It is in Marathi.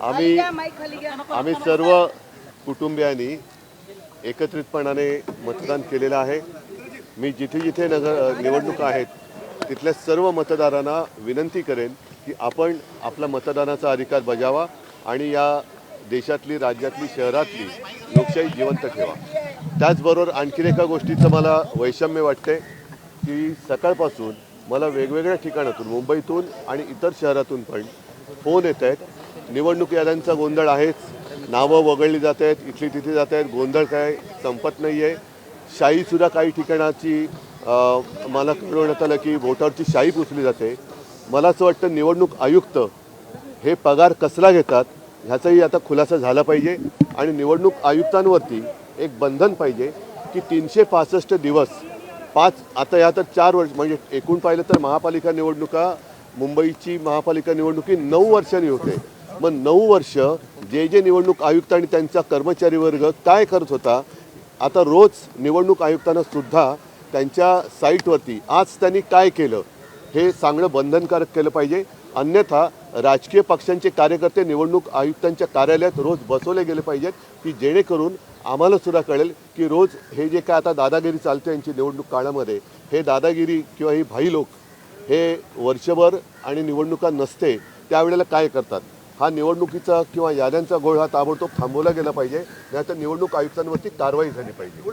आम्ही आम्ही सर्व कुटुंबियांनी एकत्रितपणाने मतदान केलेलं आहे. मी जिथे जिथे नगर निवडणुका आहेत तिथल्या सर्व मतदारांना विनंती करेन की आपण आपला मतदानाचा अधिकार बजावा आणि या देशातली राज्यातली शहरातली लोकशाही जिवंत ठेवा. त्याचबरोबर आणखीन एका गोष्टीचं मला वैषम्य वाटते की सकाळपासून मला वेगवेगळ्या ठिकाणातून मुंबईतून आणि इतर शहरातून पण फोन येत आहेत. निवडणूक याद्यांचा गोंधळ आहेच. नावं वगळली जात आहेत इथली तिथे जात आहेत गोंधळ काय संपत नाही आहे शाईसुद्धा काही ठिकाणाची मला कळवण्यात आलं की वोटावरची शाई पुसली जाते. मला असं वाटतं निवडणूक आयुक्त हे पगार कसला घेतात ह्याचाही आता खुलासा झाला पाहिजे. आणि निवडणूक आयुक्तांवरती एक बंधन पाहिजे की तीनशे पासष्ट दिवस पाच आता या तर चार वर्ष म्हणजे एकूण पाहिलं तर महापालिका निवडणुका मुंबईची महापालिका निवडणुकी नऊ वर्षांनी होते. मग नऊ वर्ष जे जे निवडणूक आयुक्त आणि त्यांचा कर्मचारी वर्ग काय करत होता आता रोज निवडणूक आयुक्तांना सुद्धा त्यांच्या साईटवरती आज त्यांनी काय केलं हे सांगणं बंधनकारक केलं पाहिजे. अन्यथा राजकीय पक्षांचे कार्यकर्ते निवडणूक आयुक्तांच्या कार्यालयात रोज बसवले गेले पाहिजेत की जेणेकरून आम्हाला सुद्धा कळेल की रोज हे जे काय आता दादागिरी चालते यांची निवडणूक काळामध्ये हे दादागिरी किंवा ही भाई लोक हे वर्षभर आणि निवडणुका नसते त्यावेळेला काय करतात? हा निवडणुकीचा किंवा याद्यांचा गोळ हा ताबडतोब थांबवला गेला पाहिजे. नाहीतर निवडणूक आयुक्तांवरती कारवाई झाली पाहिजे.